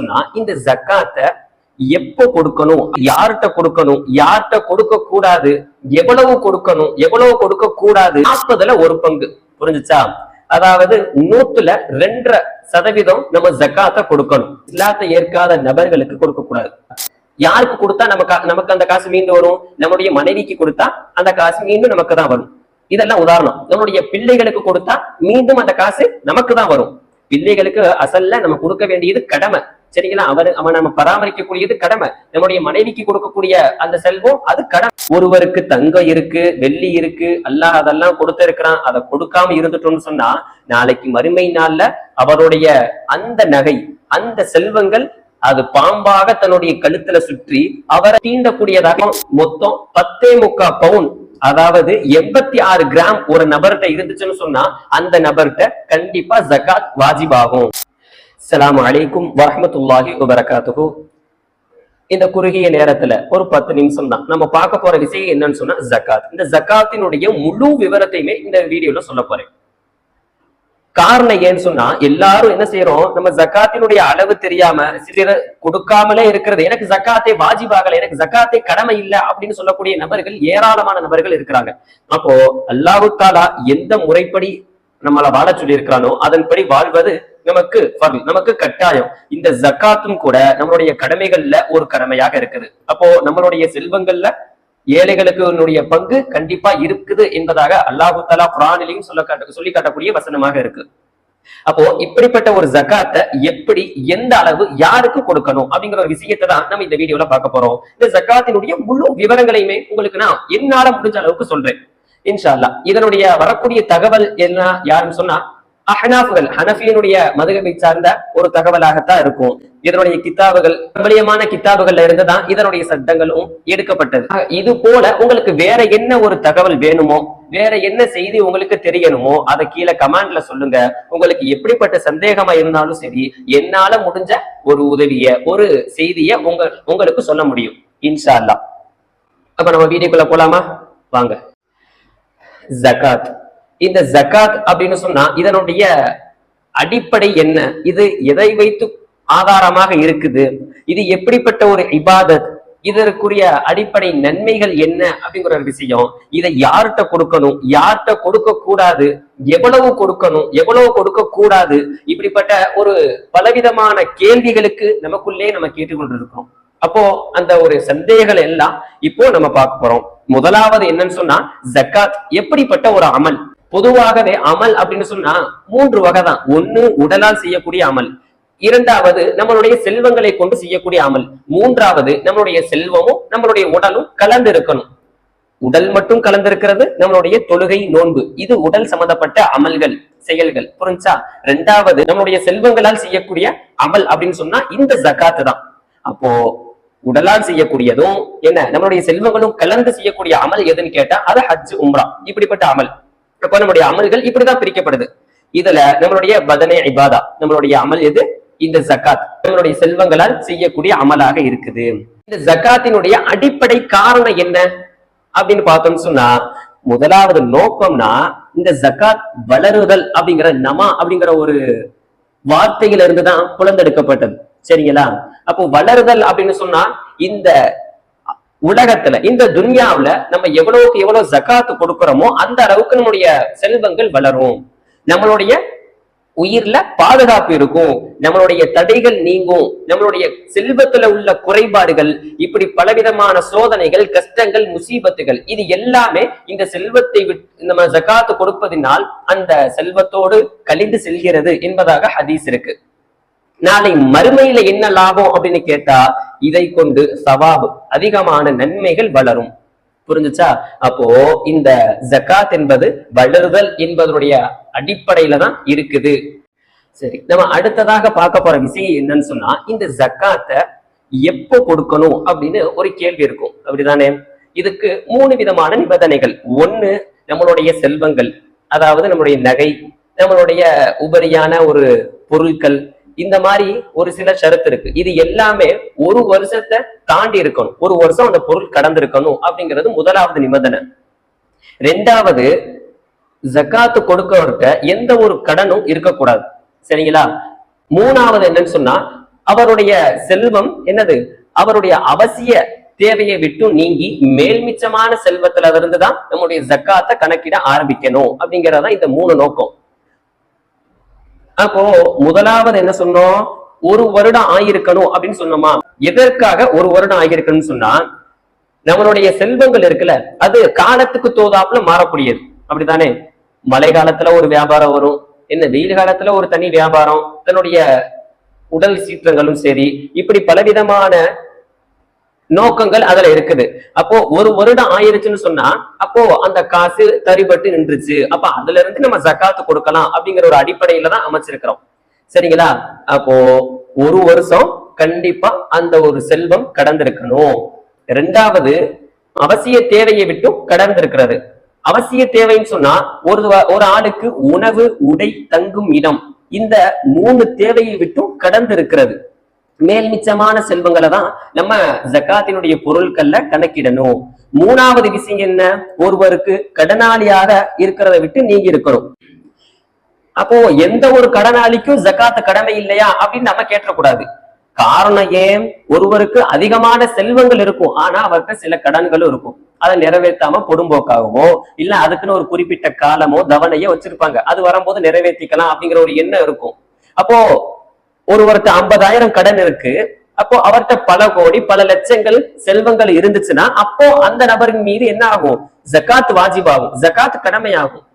சொன்னா இந்த ஜக்காத்தை எப்போ கொடுக்கணும்? யார்கிட்ட கொடுக்கணும்? யார்கிட்ட கொடுக்க கூடாது? எவ்வளவு கொடுக்கணும்? எவ்வளவு கொடுக்க கூடாது? நாற்பதுல ஒரு பங்கு. புரிஞ்சுச்சா? அதாவது நூத்துல ரெண்டரை சதவீதம் நம்ம ஜக்காத்தை கொடுக்கணும். இஸ்லாத்தை ஏற்காத நபர்களுக்கு கொடுக்க கூடாது. யாருக்கு கொடுத்தா நமக்கு நமக்கு அந்த காசு மீண்டும் வரும்? நம்முடைய மனைவிக்கு கொடுத்தா அந்த காசு மீண்டும் நமக்கு தான் வரும். இதெல்லாம் உதாரணம். நம்முடைய பிள்ளைகளுக்கு கொடுத்தா மீண்டும் அந்த காசு நமக்கு தான் வரும். பிள்ளைகளுக்கு அசல்ல நம்ம கொடுக்க வேண்டியது கடமை. சரிங்களா? அவர் அவன் நம்ம பராமரிக்கக்கூடியது கடமை. நம்முடைய மனைவிக்கு கொடுக்கக்கூடிய அந்த செல்வம் அது கடமை. ஒருவருக்கு தங்கம் இருக்கு வெள்ளி இருக்கு அல்லாஹ் அதெல்லாம் கொடுத்திருக்கிறான் அதை கொடுக்காம இருந்துட்டோம்னு சொன்னா நாளைக்கு மறுமை நாள்ல அவருடைய அந்த நகை அந்த செல்வங்கள் அது பாம்பாக தன்னுடைய கழுத்துல சுற்றி அவரை தீண்டக்கூடியதாக மொத்தம் பத்தே முக்கா பவுன் அதாவது எண்பத்தி ஆறு கிராம் ஒரு நபர்கிட்ட இருந்துச்சுன்னு சொன்னா அந்த நபர்கிட்ட கண்டிப்பா ஜகாத் வாஜிபாகும். அஸ்லாம் அலைக்கும் வரமத்துல்லாஹி வபரகாத்துகு இந்த குறுகிய நேரத்துல ஒரு பத்து நிமிஷம் தான் நம்ம பார்க்க போற விஷயம் என்னன்னு சொன்னா ஜக்காத். இந்த ஜக்காத்தினுடைய முழு விவரத்தையுமே இந்த வீடியோல சொல்ல போறேன். காரணம் ஏன்னு சொன்னா எல்லாரும் என்ன செய்யறோம் நம்ம ஜக்காத்தினுடைய அளவு தெரியாம சிலர் கொடுக்காமலே இருக்கிறது. எனக்கு ஜக்காத்தை வாஜிபாகல எனக்கு ஜக்காத்தை கடமை இல்லை அப்படின்னு சொல்லக்கூடிய நபர்கள் ஏராளமான நபர்கள் இருக்கிறாங்க. அப்போ அல்லாஹு தாலா எந்த முறைப்படி நம்மளை வாழ சொல்லியிருக்கிறானோ அதன்படி வாழ்வது நமக்கு ஃபர்ல், நமக்கு கட்டாயம். இந்த ஜக்காத்தும் கூட நம்மளுடைய கடமைகள்ல ஒரு கடமையாக இருக்குது. அப்போ நம்மளுடைய செல்வங்கள்ல ஏழைகளுக்கு பங்கு கண்டிப்பா இருக்குது என்பதாக அல்லாஹு தாலா குரானிலையும் சொல்ல காட்ட சொல்லி காட்டக்கூடிய வசனமாக இருக்கு. அப்போ இப்படிப்பட்ட ஒரு ஜக்காத்தை எப்படி எந்த அளவு யாருக்கு கொடுக்கணும் அப்படிங்கிற ஒரு விஷயத்தை தான் நம்ம இந்த வீடியோல பார்க்க போறோம். இந்த ஜக்காத்தினுடைய முழு விவரங்களையுமே உங்களுக்கு நான் என்னால முடிஞ்ச அளவுக்கு சொல்றேன். இன்ஷால்லா இதனுடைய வரக்கூடிய தகவல் என்ன யாருன்னு சொன்னா அஹனாஃபுகள் ஹனஃபியனுடைய மதுகபை சார்ந்த ஒரு தகவலாகத்தான் இருக்கும். இதனுடைய கித்தாபுகள் பிரபலியமான கித்தாபுகள்ல இருந்து தான் இதனுடைய சட்டங்களும் எடுக்கப்பட்டது. இது போல உங்களுக்கு வேற என்ன ஒரு தகவல் வேணுமோ வேற என்ன செய்தி உங்களுக்கு தெரியணுமோ அதை கீழே கமெண்ட்ல சொல்லுங்க. உங்களுக்கு எப்படிப்பட்ட சந்தேகமா இருந்தாலும் சரி என்னால முடிஞ்ச ஒரு உதவிய ஒரு செய்திய உங்க உங்களுக்கு சொல்ல முடியும். இன்ஷா அல்லா அப்ப நம்ம வீடியோக்குள்ள போலாமா? வாங்க. ஜகாத் இந்த ஜகாத் அப்படின்னு சொன்னா இதனுடைய அடிப்படை என்ன? இது எதை வைத்து ஆதாரமாக இருக்குது? இது எப்படிப்பட்ட ஒரு இபாதத்? இதற்குரிய அடிப்படை நன்மைகள் என்ன? அப்படிங்கிற ஒரு விஷயம். இதை யார்கிட்ட கொடுக்கணும்? யார்கிட்ட கொடுக்க கூடாது எவ்வளவு கொடுக்கணும்? எவ்வளவு கொடுக்க கூடாது இப்படிப்பட்ட ஒரு பலவிதமான கேள்விகளுக்கு நமக்குள்ளே நம்ம கேட்டுக்கொண்டிருக்கிறோம். அப்போ அந்த ஒரு சந்தேகங்கள் எல்லாம் இப்போ நம்ம பார்க்க போறோம். முதலாவது என்னன்னு சொன்னா ஜக்காத் எப்படிப்பட்ட ஒரு அமல்? பொதுவாகவே அமல் அப்படின்னு சொன்னா மூன்று வகை தான் ஒன்னு உடலால் செய்யக்கூடிய அமல். இரண்டாவது நம்மளுடைய செல்வங்களை கொண்டு செய்யக்கூடிய அமல். மூன்றாவது நம்மளுடைய செல்வமும் நம்மளுடைய உடலும் கலந்து இருக்கணும் உடல் மட்டும் கலந்திருக்கிறது நம்மளுடைய தொழுகை நோன்பு. இது உடல் சம்பந்தப்பட்ட அமல்கள் செயல்கள். புரிஞ்சா? ரெண்டாவது நம்மளுடைய செல்வங்களால் செய்யக்கூடிய அமல் அப்படின்னு சொன்னா இந்த ஜக்காத்து தான். அப்போ உடலால் செய்யக்கூடியதும் என்ன? நம்மளுடைய செல்வங்களும் கலந்து செய்யக்கூடிய அமல் எதுன்னு கேட்டா அது ஹஜ் உம்ரா. இப்படிப்பட்ட அமல். இப்ப நம்மளுடைய அமல்கள் இப்படிதான் பிரிக்கப்படுது. இதுல நம்மளுடைய பதனை இபாதா. நம்மளுடைய அமல் எது? இந்த ஜக்காத். நம்மளுடைய செல்வங்களால் செய்யக்கூடிய அமலாக இருக்குது. இந்த ஜக்காத்தினுடைய அடிப்படை காரணம் என்ன? அப்படின்னு பார்த்தோம்னு சொன்னா முதலாவது நோக்கம்னா இந்த ஜக்காத் வளருதல் அப்படிங்கிற நமா அப்படிங்கிற ஒரு வார்த்தையில இருந்துதான் புலந்தெடுக்கப்பட்டது. சரிங்களா? அப்போ வளருதல் அப்படின்னு சொன்னா இந்த உலகத்துல இந்த துன்யாவுல நம்ம எவ்வளவுக்கு எவ்வளவு ஜக்காத்து கொடுக்கிறோமோ அந்த அளவுக்கு நம்முடைய செல்வங்கள் வளரும். நம்மளுடைய உயிர்ல பாதுகாப்பு இருக்கும். நம்மளுடைய தடைகள் நீங்கும். நம்மளுடைய செல்வத்துல உள்ள குறைபாடுகள் இப்படி பலவிதமான சோதனைகள் கஷ்டங்கள் முசீபத்துகள் இது எல்லாமே இந்த செல்வத்தை விட்டு நம்ம ஜக்காத்து கொடுப்பதினால் அந்த செல்வத்தோடு கழிந்து செல்கிறது என்பதாக ஹதீஸ் இருக்கு. நாளை மறுமையில என்ன லாபம் அப்படின்னு கேட்டா இதை கொண்டு சவாபு அதிகமான நன்மைகள் வளரும். புரிஞ்சுச்சா? அப்போ இந்த ஜக்காத் என்பது வளருதல் என்பதனுடைய அடிப்படையில தான் இருக்குது. சரி நம்ம அடுத்ததாக பார்க்க போற விஷயம் என்னன்னு சொன்னா இந்த ஜக்காத்தை எப்போ கொடுக்கணும் அப்படின்னு ஒரு கேள்வி இருக்கும். அப்படிதானே? இதுக்கு மூணு விதமான நிபந்தனைகள். ஒண்ணு நம்மளுடைய செல்வங்கள் அதாவது நம்மளுடைய நகை நம்மளுடைய உபரியான ஒரு பொருட்கள் இந்த மாதிரி ஒரு சில ஷரத்து இருக்கு. இது எல்லாமே ஒரு வருஷத்தை தாண்டி இருக்கணும். ஒரு வருஷம் அந்த பொருள் கடந்திருக்கணும் அப்படிங்கிறது முதலாவது நிபந்தனை. ரெண்டாவது ஜக்காத்து கொடுக்கவர்கிட்ட எந்த ஒரு கடனும் இருக்கக்கூடாது. சரிங்களா? மூணாவது என்னன்னு சொன்னா அவருடைய செல்வம் என்னது? அவருடைய அவசிய தேவையை விட்டு நீங்கி மேல்மிச்சமான செல்வத்துல இருந்துதான் நம்முடைய ஜக்காத்தை கணக்கிட ஆரம்பிக்கணும் அப்படிங்கறதான் இந்த மூணு நோக்கம். அப்போ முதலாவது என்ன சொன்னோம்? ஒரு வருடம் ஆயிருக்கணும் அப்படின்னு சொன்னோமா? எதற்காக ஒரு வருடம் ஆகியிருக்கணும்னு சொன்னா நம்மளுடைய செல்வங்கள் இருக்குல்ல அது காலத்துக்கு தோதாப்புல மாறக்கூடியது. அப்படித்தானே? மழை காலத்துல ஒரு வியாபாரம் வரும். என்ன வெயில் காலத்துல ஒரு தனி வியாபாரம். தன்னுடைய உடல் சீற்றங்களும் சரி. இப்படி பலவிதமான நோக்கங்கள் அதுல இருக்குது. அப்போ ஒரு வருடம் ஆயிருச்சுன்னு சொன்னா அப்போ அந்த காசு தரிபட்டு நின்றுச்சு. அப்ப அதுல இருந்து நம்ம ஜக்காத்து கொடுக்கலாம் அப்படிங்கிற ஒரு அடிப்படையில தான் அமைச்சிருக்கிறோம். சரிங்களா? அப்போ ஒரு வருஷம் கண்டிப்பா அந்த ஒரு செல்வம் கடந்திருக்கணும். ரெண்டாவது அவசிய தேவையை விட்டும் கடந்திருக்கிறது. அவசிய தேவைன்னு சொன்னா ஒரு ஒரு ஆளுக்கு உணவு உடை தங்கும் இடம் இந்த மூணு தேவையை விட்டும் கடந்து இருக்கிறது மேல் மிச்சமான செல்வங்களை தான் நம்ம ஜக்காத்தினுடைய பொருட்கள்ல கணக்கிடணும். மூணாவது விஷயம் என்ன? ஒருவருக்கு கடனாளியாக இருக்கிறத விட்டு நீங்க இருக்கணும். அப்போ எந்த ஒரு கடனாளிக்கும் ஜக்காத்து கடமை இல்லையா அப்படின்னு நம்ம கேட்டக்கூடாது காரணம் ஏன்? ஒருவருக்கு அதிகமான செல்வங்கள் இருக்கும். ஆனா அவர்கிட்ட சில கடன்களும் இருக்கும். அதை நிறைவேற்றாம பொடும்போக்காகவோ இல்ல அதுக்குன்னு ஒரு குறிப்பிட்ட காலமோ தவணையோ வச்சிருப்பாங்க. அது வரும்போது நிறைவேற்றிக்கலாம் அப்படிங்கிற ஒரு எண்ணம் இருக்கும். அப்போ ஒருவருக்கு ஐம்பதாயிரம் கடன் இருக்கு. அப்போ அவர்கிட்ட பல கோடி பல லட்சங்கள் செல்வங்கள் இருந்துச்சுன்னா அப்போ அந்த நபரின் மீது என்ன ஆகும்? ஜக்காத் வாஜிபாகும். ஜக்காத் கடமையாகும்.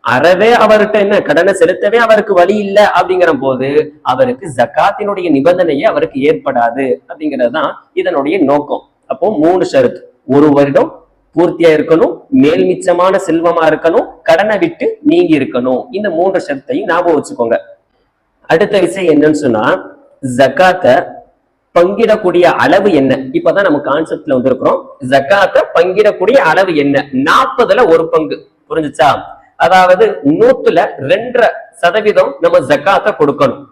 அறவே அவர்கிட்ட என்ன? கடனை செலுத்தவே அவருக்கு வழி இல்ல அப்படிங்கிற போது அவருக்கு ஜக்காத்தினுடைய நிபந்தனையே அவருக்கு ஏற்படாது அப்படிங்கறதுதான் இதனுடைய நோக்கம். அப்போ மூணு ஷருத்து. ஒரு வருடம் பூர்த்தியா இருக்கணும் மேல் மிச்சமான செல்வமா இருக்கணும் கடனை விட்டு நீங்கி இருக்கணும். இந்த மூன்று ஷரத்தையும் ஞாபகம் வச்சுக்கோங்க. அடுத்த விஷயம் என்னன்னு சொன்னா ஜக்காத்தை பங்கிடக்கூடிய அளவு என்ன? இப்பதான் நம்ம கான்செப்ட்ல வந்திருக்கிறோம். ஜக்காத்தை பங்கிடக்கூடிய அளவு என்ன? நாற்பதுல ஒரு பங்கு. புரிஞ்சுச்சா? அதாவது நூத்துல ரெண்டரை சதவீதம் நம்ம ஜக்காத்தை கொடுக்கணும்.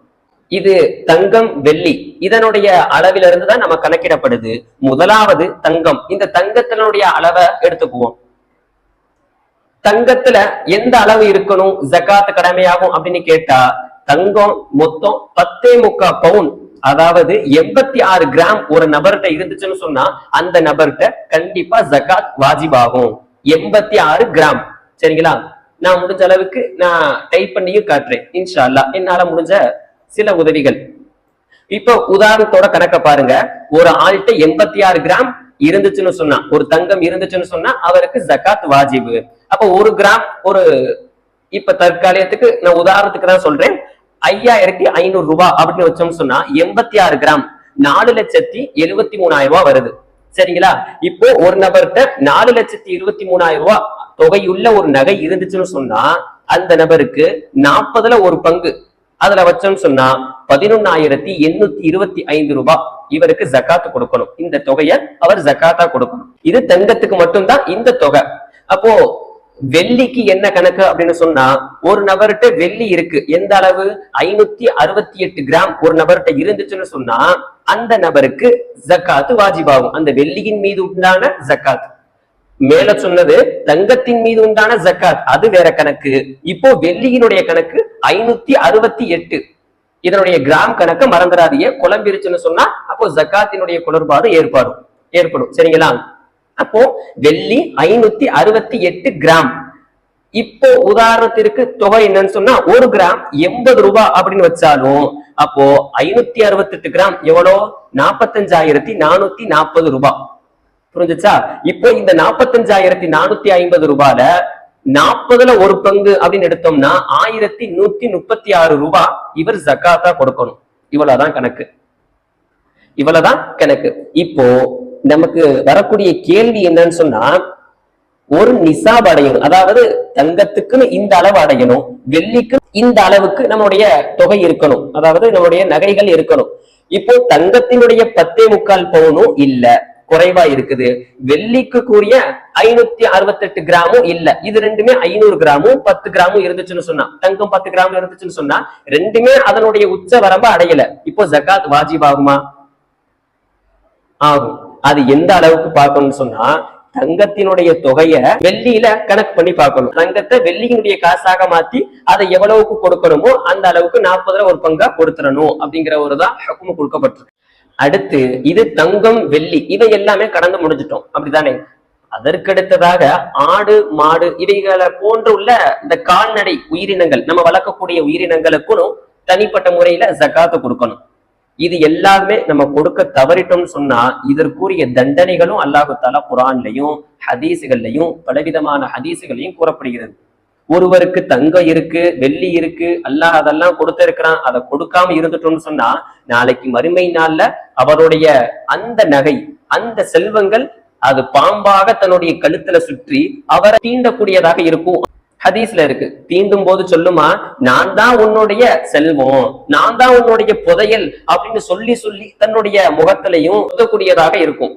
இது தங்கம் வெள்ளி. இதனுடைய அளவிலிருந்து தான் நம்ம கணக்கிடப்படுது. முதலாவது தங்கம். இந்த தங்கத்தினுடைய அளவை எடுத்துக்குவோம். தங்கத்துல எந்த அளவு இருக்கணும்? ஜக்காத்து கடமையாகும் அப்படின்னு கேட்டா தங்கம் மொத்தம் பத்தே முக்கா பவுன். அதாவது எண்பத்தி ஆறு கிராம் ஒரு நபர்கிட்ட இருந்துச்சுன்னு சொன்னா அந்த நபர்கிட்ட கண்டிப்பா ஜக்காத் வாஜிபாகும். எண்பத்தி ஆறு கிராம். சரிங்களா? நான் முடிஞ்ச அளவுக்கு நான் டைப் பண்ணியும் காட்டுறேன். இன்ஷா அல்லா என்னால முடிஞ்ச சில உதவிகள். இப்ப உதாரணத்தோட கணக்க பாருங்க. ஒரு ஆள்கிட்ட எண்பத்தி ஆறு கிராம் இருந்துச்சுன்னு சொன்னா ஒரு தங்கம் இருந்துச்சுன்னு சொன்னா அவருக்கு ஜக்காத் வாஜிபு. அப்ப ஒரு கிராம் ஒரு இப்ப தற்காலிகத்துக்கு நான் உதாரணத்துக்கு தான் சொல்றேன். ஐயாயிரத்தி ஐநூறு ரூபாய் அப்படின்னு வச்சோம்னு சொன்னா எண்பத்தி ஆறு கிராம். நாலு லட்சத்தி எழுபத்தி மூணாயிரம் ரூபாய் வருது. சரிங்களா? இப்போ ஒரு நபர்கிட்ட நாலு லட்சத்தி இருபத்தி மூணாயிரம் ரூபாய் தொகையுள்ள ஒரு நகை இருந்துச்சுன்னு சொன்னா அந்த நபருக்கு நாற்பதுல ஒரு பங்கு. அதுல வச்சோம்னு சொன்னா பதினொன்னாயிரத்தி எண்ணூத்தி இருபத்தி ஐந்து ரூபாய் இவருக்கு ஜக்காத்து கொடுக்கணும். இந்த தொகையை அவர் ஜக்காத்தா கொடுக்கணும். இது தங்கத்துக்கு மட்டும்தான் இந்த தொகை. அப்போ வெள்ளிக்கு என்ன கணக்கு அப்படின்னு சொன்னா ஒரு நபர்கிட்ட வெள்ளி இருக்கு. எந்த அளவு? ஐநூத்தி அறுபத்தி எட்டு கிராம் ஒரு நபர்கிட்ட இருந்துச்சுன்னு சொன்னா அந்த நபருக்கு ஜக்காத்து வாஜிபாகும். அந்த வெள்ளியின் மீது உண்டான ஜக்காத் மேல சொன்னது தங்கத்தின் மீது உண்டான ஜக்காத். அது வேற கணக்கு. இப்போ வெள்ளியினுடைய கணக்கு ஐநூத்தி அறுபத்தி எட்டு. இதனுடைய கிராம் கணக்கு மறந்துடாதீங்க. குழம்பிருச்சுன்னு சொன்னா அப்போ ஜக்காத்தினுடைய குளறுபாடு ஏற்பாடும். ஏற்படும். சரிங்களா? அப்போ வெள்ளி ஐநூத்தி அறுபத்தி எட்டு கிராம். இப்போ உதாரணத்திற்கு தொகை என்னன்னு சொன்னா ஒரு கிராம் எண்பது ரூபாய் அப்படின்னு வச்சாலும் அப்போ ஐநூத்தி அறுபத்தெட்டு கிராம் எவ்வளோ? நாற்பத்தஞ்சாயிரத்தி நானூத்தி நாற்பது ரூபாய் புரிஞ்சுச்சா? இப்போ இந்த நாற்பத்தஞ்சாயிரத்தி நானூத்தி ஐம்பது ரூபாயில நாற்பதுல ஒரு பங்கு அப்படின்னு எடுத்தோம்னா ஆயிரத்தி நூத்தி முப்பத்தி ஆறு ரூபாய் இவர் ஜக்காத்தா கொடுக்கணும். இவ்வளவுதான் கணக்கு. இவ்வளவுதான் கணக்கு. இப்போ நமக்கு வரக்கூடிய கேள்வி என்னன்னு சொன்னா ஒரு நிசாப் அடையணும். அதாவது தங்கத்துக்குன்னு இந்த அளவு அடையணும் வெள்ளிக்கு இந்த அளவுக்கு நம்மளுடைய தொகை இருக்கணும். அதாவது நம்மளுடைய நகைகள் இருக்கணும். இப்போ தங்கத்தினுடைய பத்தே முக்கால் பவுனும் இல்ல குறைவா இருக்குது. வெள்ளிக்கு கூடிய ஐநூத்தி அறுபத்தெட்டு கிராமும் இல்ல. இது ரெண்டுமே ஐநூறு கிராமும் பத்து கிராமும் இருந்துச்சுன்னு சொன்னா தங்கம் பத்து கிராம் இருந்துச்சுன்னு சொன்னா ரெண்டுமே அதனுடைய உச்ச வரம்பு அடையல. இப்போ ஜக்காத் வாஜிப் ஆகுமா? ஆகும். அது எந்த அளவுக்கு பார்க்கணும்னு சொன்னா தங்கத்தினுடைய தொகைய வெள்ளியில கணக்கு பண்ணி பார்க்கணும். தங்கத்தை வெள்ளியினுடைய காசாக மாத்தி அதை எவ்வளவுக்கு கொடுக்கணுமோ அந்த அளவுக்கு நாற்பதுல ஒரு பங்கா கொடுத்துடணும் அப்படிங்கிற ஒரு தான் ஹக்குமு கொடுக்கப்பட்டிருக்கு. அடுத்து இது தங்கம் வெள்ளி இதை எல்லாமே கடந்து முடிஞ்சிட்டோம். அப்படிதானே அதற்கடுத்ததாக ஆடு மாடு இவைகளை போன்று உள்ள இந்த கால்நடை உயிரினங்கள் நம்ம வளர்க்கக்கூடிய உயிரினங்களுக்கும் தனிப்பட்ட முறையில ஜக்காத்து கொடுக்கணும். இது எல்லாமே நம்ம கொடுக்க தவறிட்டோம்னு சொன்னா இதற்குரிய தண்டனைகளும் அல்லாஹு குரான்லையும் ஹதீசுகள்லையும் பலவிதமான ஹதீசுகளையும் கூறப்படுகிறது. ஒருவருக்கு தங்கம் இருக்கு வெள்ளி இருக்கு அல்லாஹ் அதெல்லாம் கொடுத்திருக்கிறான் அதை கொடுக்காம இருந்துட்டோம்னு சொன்னா நாளைக்கு மறுமை நாள்ல அவருடைய அந்த நகை அந்த செல்வங்கள் அது பாம்பாக தன்னுடைய கழுத்துல சுற்றி அவரை தீண்டக்கூடியதாக இருக்கும். ஹதீஸ்ல இருக்கு. தீண்டும் போது சொல்லுமா நான் தான் உன்னுடைய செல்வம் நான் தான் உன்னுடைய புதையல் அப்படின்னு சொல்லி சொல்லி தன்னுடைய முகத்திலையும் உதக்கூடியதாக இருக்கும்.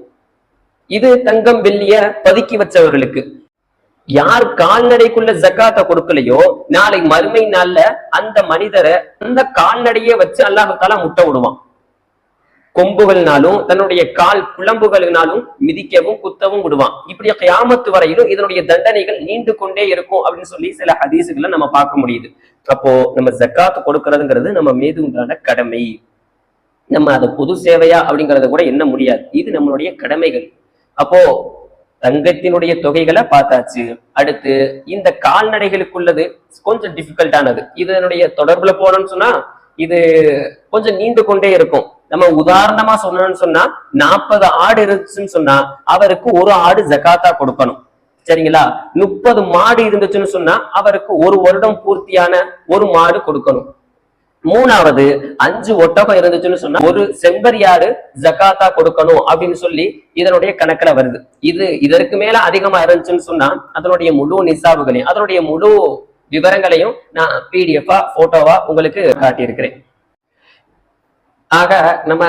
இது தங்கம் வெள்ளிய பதுக்கி வச்சவர்களுக்கு. யார் கால்நடைக்குள்ள ஜக்காத்த கொடுக்கலையோ நாளை மறுமை நாள்ல அந்த மனிதரை அந்த கால்நடையே வச்சு அல்லாஹால முட்டை விடுவான். கொம்புகள்னாலும் தன்னுடைய கால் குழம்புகளினாலும் மிதிக்கவும் குத்தவும் விடுவான். இப்படி கியாமத்து வரையிலும் இதனுடைய தண்டனைகள் நீண்டு கொண்டே இருக்கும் அப்படின்னு சொல்லி சில ஹதீசுகளை நம்ம பார்க்க முடியுது. அப்போ நம்ம ஜக்காத்து கொடுக்கறதுங்கிறது நம்ம மீது உண்டான கடமை. நம்ம அதை பொது சேவையா அப்படிங்கறத கூட என்ன முடியாது. இது நம்மளுடைய கடமைகள். அப்போ தங்கத்தினுடைய தொகைகளை பார்த்தாச்சு. அடுத்து இந்த கால்நடைகளுக்குள்ளது கொஞ்சம் டிஃபிகல்ட்டானது இதனுடைய தொடர்புல போனோம்னு சொன்னா இது கொஞ்சம் நீண்டு கொண்டே இருக்கும். நம்ம உதாரணமா சொன்னோம்னு சொன்னா நாற்பது ஆடு இருந்துச்சுன்னு சொன்னா அவருக்கு ஒரு ஆடு ஜகாத்தா கொடுக்கணும். சரிங்களா? முப்பது மாடு இருந்துச்சுன்னு சொன்னா அவருக்கு ஒரு வருடம் பூர்த்தியான ஒரு மாடு கொடுக்கணும். மூணாவது அஞ்சு ஒட்டகம் இருந்துச்சுன்னு சொன்னா ஒரு செம்பரியாடு ஜகாத்தா கொடுக்கணும் அப்படின்னு சொல்லி இதனுடைய கணக்குல வருது. இது இதற்கு மேல அதிகமா இருந்துச்சுன்னு சொன்னா அதனுடைய முழு நிசாபுகளையும் அதனுடைய முழு விவரங்களையும் நான் பிடிஎஃபா போட்டோவா உங்களுக்கு காட்டியிருக்கிறேன். ஆக நம்ம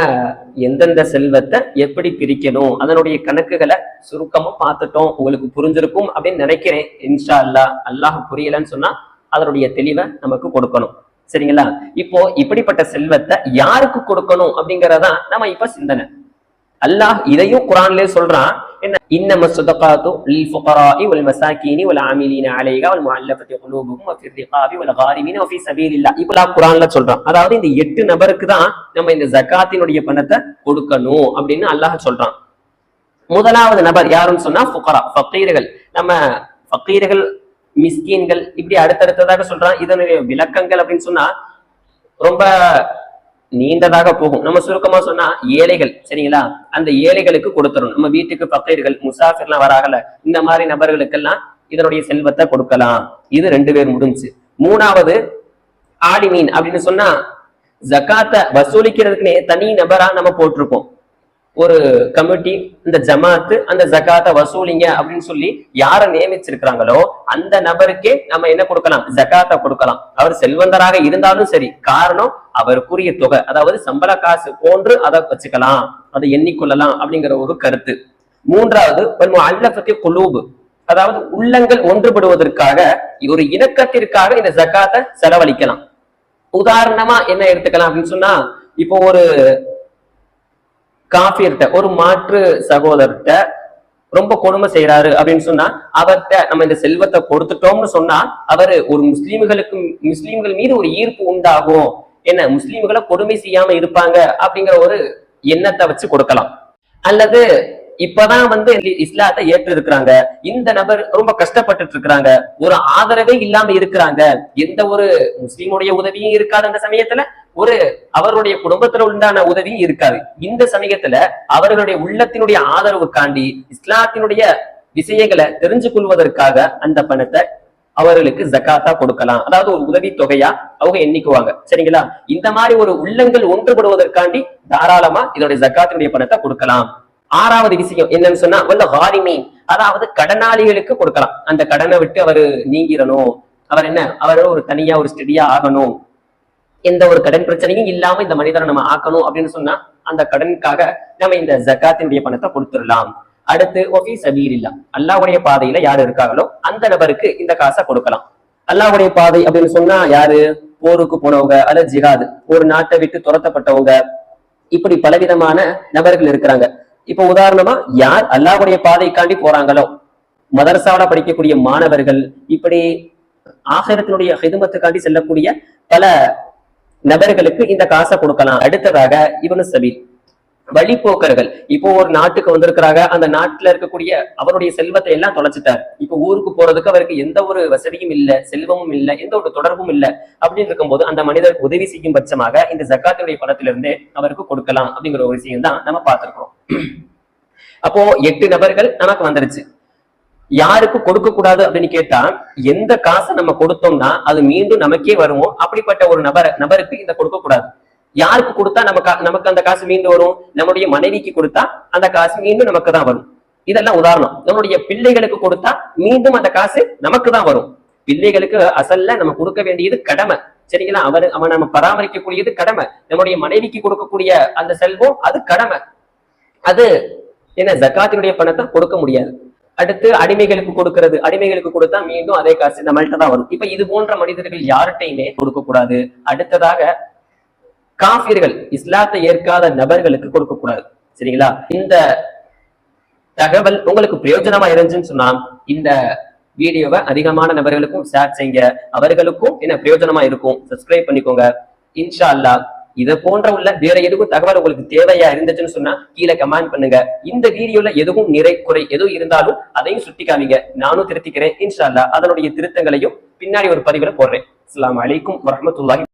எந்தெந்த செல்வத்தை எப்படி பிரிக்கணும் அதனுடைய கணக்குகளை சுருக்கமா பார்த்துட்டோம். உங்களுக்கு புரிஞ்சிருக்கும் அப்படின்னு நினைக்கிறேன். இன்ஷா அல்லாஹ் அல்லாஹ் புரியலன்னு சொன்னா அதனுடைய தெளிவை நமக்கு கொடுக்கணும். சரிங்களா? இப்போ இப்படிப்பட்ட செல்வத்தை யாருக்கு கொடுக்கணும் அப்படிங்கறதான் நம்ம இப்ப சிந்தனை. அல்லாஹ் இதையும் குரான்லயே சொல்றான். என்ன இன்னம சுதகாத்து லில் ஃபுகராஇ வல் மசாகீனி வல் ஆமிலீன அலைஹா வல் முஅல்லஃபதி குலூபுஹும் வ ரிகாபி வல் காரிமீன வ சபீலில்லாஹ் இப்போ அல்லாஹ் சொல்றான். அதாவது இந்த எட்டு நபருக்கு தான் நம்ம இந்த ஜகாத்தினுடைய பணத்தை கொடுக்கணும் அப்படின்னு அல்லாஹ் சொல்றான். முதலாவது நபர் யாருன்னு சொன்னா ஃபுகரா ஃபக்கீர்கள். நம்ம ஃபக்கீர்கள் மிஸ்கீன்கள் இப்படி அடுத்தடுத்ததாக சொல்றான். இதனுடைய விளக்கங்கள் அப்படின்னு சொன்னா ரொம்ப நீண்டதாக போகும். நம்ம சுருக்கமா சொன்னா ஏழைகள் சரிங்களா? அந்த ஏழைகளுக்கு கொடுத்துரும் நம்ம வீட்டுக்கு பக்கையர்கள் முசாஃபிர்லாம் வராகல இந்த மாதிரி நபர்களுக்கெல்லாம் இதனுடைய செல்வத்தை கொடுக்கலாம். இது ரெண்டு பேர் முடிஞ்சு. மூணாவது ஆலிமீன் அப்படின்னு சொன்னா ஜக்காத்தை வசூலிக்கிறதுக்குனே தனி நபரா நம்ம போட்டிருப்போம். ஒரு கமிட்டி இந்த ஜமாத்து அந்த ஜக்காத்தை வசூலிங்க அப்படின்னு சொல்லி யாரை நியமிச்சிருக்கிறாங்களோ அந்த நபருக்கே நம்ம என்ன கொடுக்கலாம்? ஜக்காத்தை கொடுக்கலாம். அவர் செல்வந்தராக இருந்தாலும் சரி காரணம் அவருக்குரிய தொகை அதாவது சம்பள காசு போன்று அதை வச்சுக்கலாம் அதை எண்ணிக்கொள்ளலாம் அப்படிங்கிற ஒரு கருத்து. மூன்றாவது அல்லபத்தி குலூபு அதாவது உள்ளங்கள் ஒன்றுபடுவதற்காக ஒரு இணக்கத்திற்காக இந்த ஜக்காத்தை செலவழிக்கலாம். உதாரணமா என்ன எடுத்துக்கலாம் அப்படின்னு சொன்னா இப்போ ஒரு காஃபியர்கிட்ட ஒரு மாற்று சகோதரர்கிட்ட ரொம்ப கொடுமை செய்யறாரு அப்படின்னு சொன்னா அவர்கிட்ட நம்ம இந்த செல்வத்தை கொடுத்துட்டோம்னு சொன்னா அவரு ஒரு முஸ்லீம்களுக்கு முஸ்லீம்கள் மீது ஒரு ஈர்ப்பு உண்டாகும். என்ன முஸ்லீம்களை கொடுமை செய்யாம இருப்பாங்க அப்படிங்கிற ஒரு எண்ணத்தை வச்சு கொடுக்கலாம். அல்லது இப்பதான் வந்து இஸ்லாத்தை ஏற்று இருக்கிறாங்க இந்த நபர் ரொம்ப கஷ்டப்பட்டுட்டு இருக்கிறாங்க ஒரு ஆதரவே இல்லாம இருக்கிறாங்க. எந்த ஒரு முஸ்லீமுடைய உதவியும் இருக்காது அந்த சமயத்துல. ஒரு அவருடைய குடும்பத்துல உண்டான உதவியும் இருக்காது. இந்த சமயத்துல அவர்களுடைய உள்ளத்தினுடைய ஆதரவுக்காண்டி இஸ்லாத்தினுடைய விஷயங்களை தெரிஞ்சு கொள்வதற்காக அந்த பணத்தை அவர்களுக்கு ஜக்காத்தா கொடுக்கலாம். அதாவது ஒரு உதவி தொகையா அவங்க எண்ணிக்குவாங்க. சரிங்களா? இந்த மாதிரி ஒரு உள்ளங்கள் ஒன்றுபடுவதற்காண்டி தாராளமா இதனுடைய ஜக்காத்தினுடைய பணத்தை கொடுக்கலாம். ஆறாவது விஷயம் என்னன்னு சொன்னா வல்ல அதாவது கடனாளிகளுக்கு கொடுக்கலாம். அந்த கடனை விட்டு அவர் நீங்கிடணும் அவர் என்ன? அவர் ஒரு தனியா ஒரு ஸ்டெடியா ஆகணும். எந்த ஒரு கடன் பிரச்சனையும் இல்லாம இந்த மனிதரை நம்ம ஆக்கணும் அப்படின்னு சொன்னா அந்த கடனுக்காக நம்ம இந்த ஜக்காத்தினுடைய பணத்தை கொடுத்துடலாம். அடுத்து ஒஃபி சபீரில்லா அல்லாஹுடைய பாதையில யார் இருக்காங்களோ அந்த நபருக்கு இந்த காசை கொடுக்கலாம். அல்லாஹுடைய பாதை அப்படின்னு சொன்னா யாரு? போருக்கு போனவங்க அல்லது ஜிஹாது. ஒரு நாட்டை விட்டு துரத்தப்பட்டவங்க. இப்படி பலவிதமான நபர்கள் இருக்கிறாங்க. இப்போ உதாரணமா யார் அல்லாஹுடைய பாதைக்காண்டி போறாங்களோ? மதரசாவோட படிக்கக்கூடிய மாணவர்கள் இப்படி ஆகரத்தினுடைய ஹிதுமத்துக்காண்டி செல்லக்கூடிய பல நபர்களுக்கு இந்த காசை கொடுக்கலாம். அடுத்ததாக இவனு சபீர் வழிபோக்கர்கள் இப்போ ஒரு நாட்டுக்கு வந்திருக்கிறாங்க. அந்த நாட்டுல இருக்கக்கூடிய அவருடைய செல்வத்தை எல்லாம் தொலைச்சிட்டார். இப்போ ஊருக்கு போறதுக்கு அவருக்கு எந்த ஒரு வசதியும் இல்ல செல்வமும் இல்ல எந்த ஒரு தொடர்பும் இல்ல அப்படின்னு இருக்கும்போது அந்த மனிதருக்கு உதவி செய்யும் பட்சமாக இந்த ஜக்காத்துடைய பணத்திலிருந்து அவருக்கு கொடுக்கலாம் அப்படிங்கிற ஒரு விஷயம் தான் நம்ம பார்த்திருக்கிறோம். அப்போ எட்டு நபர்கள் நமக்கு வந்துருச்சு. யாருக்கு கொடுக்க கூடாது அப்படின்னு கேட்டா எந்த காசை நம்ம கொடுத்தோம்னா அது மீண்டும் நமக்கே வருவோம் அப்படிப்பட்ட ஒரு நபர் நபருக்கு இந்த கொடுக்க கூடாது யாருக்கு கொடுத்தா நமக்கு நமக்கு அந்த காசு மீண்டும் வரும்? நம்முடைய மனைவிக்கு கொடுத்தா அந்த காசு மீண்டும் நமக்கு தான் வரும். இதெல்லாம் உதாரணம். நம்முடைய பிள்ளைகளுக்கு கொடுத்தா மீண்டும் அந்த காசு நமக்கு தான் வரும். பிள்ளைகளுக்கு அசல்ல நம்ம கொடுக்க வேண்டியது கடமை. சரிங்களா? அவர் அவன் நம்ம பராமரிக்கக்கூடியது கடமை. நம்முடைய மனைவிக்கு கொடுக்கக்கூடிய அந்த செல்வம் அது கடமை. அது என்ன? ஜக்காத்தினுடைய பணத்தை கொடுக்க முடியாது. அடுத்து அடிமைகளுக்கு கொடுக்கறது. அடிமைகளுக்கு கொடுத்தா மீண்டும் அதே காசு நம்மள்கிட்ட தான் வரும். இப்ப இது போன்ற மனிதர்கள் யார்கிட்டையுமே கொடுக்க கூடாது அடுத்ததாக காபியர்கள் இஸ்லாத்தை ஏற்காத நபர்களுக்கு கொடுக்க கூடாது சரிங்களா? இந்த தகவல் உங்களுக்கு பிரயோஜனமா இருந்துச்சுன்னு சொன்னா இந்த வீடியோவை அதிகமான நபர்களுக்கும் ஷேர் செய்யுங்க. அவர்களுக்கும் என்ன பிரயோஜனமா இருக்கும்? சப்ஸ்கிரைப் பண்ணிக்கோங்க. இன்ஷா அல்லாஹ் இதை போன்ற உள்ள வேற எதுவும் தகவல் உங்களுக்கு தேவையா இருந்துச்சுன்னு சொன்னா கீழே கமெண்ட் பண்ணுங்க. இந்த வீடியோல எதுவும் நிறை குறை எதுவும் இருந்தாலும் அதையும் சுட்டி காமிங்க. நானும் திருத்திக்கிறேன். இன்ஷா அல்லா அதனுடைய திருத்தங்களையும் பின்னாடி ஒரு பதிவுல போடுறேன். அஸ்லாம் அலைக்கும் வரமத்துல்லாஹி